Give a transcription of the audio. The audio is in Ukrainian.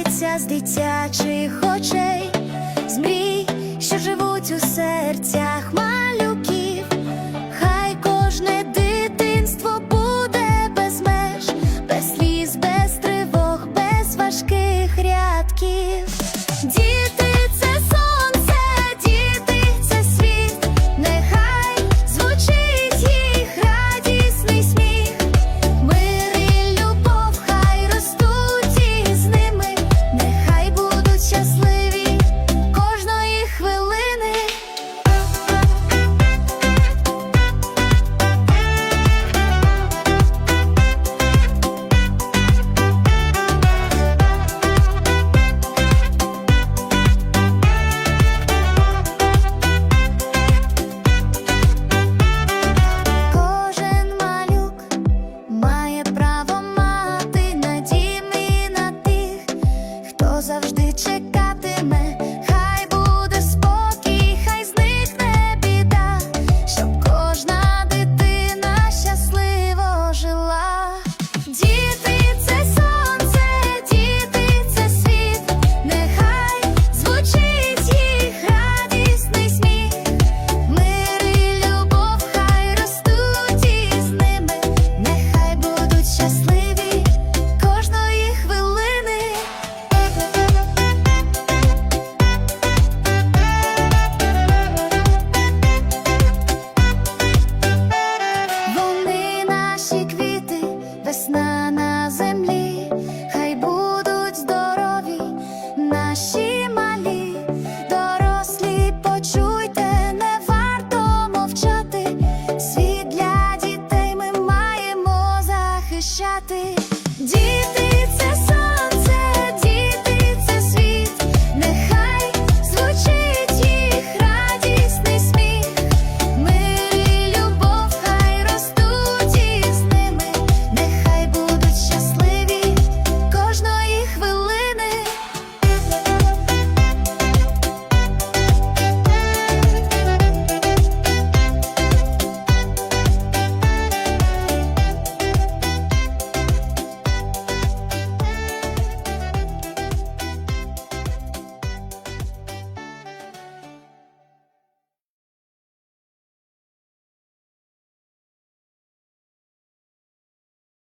сміється з дитячих очей, з мрій, що живуть у серця. завжди.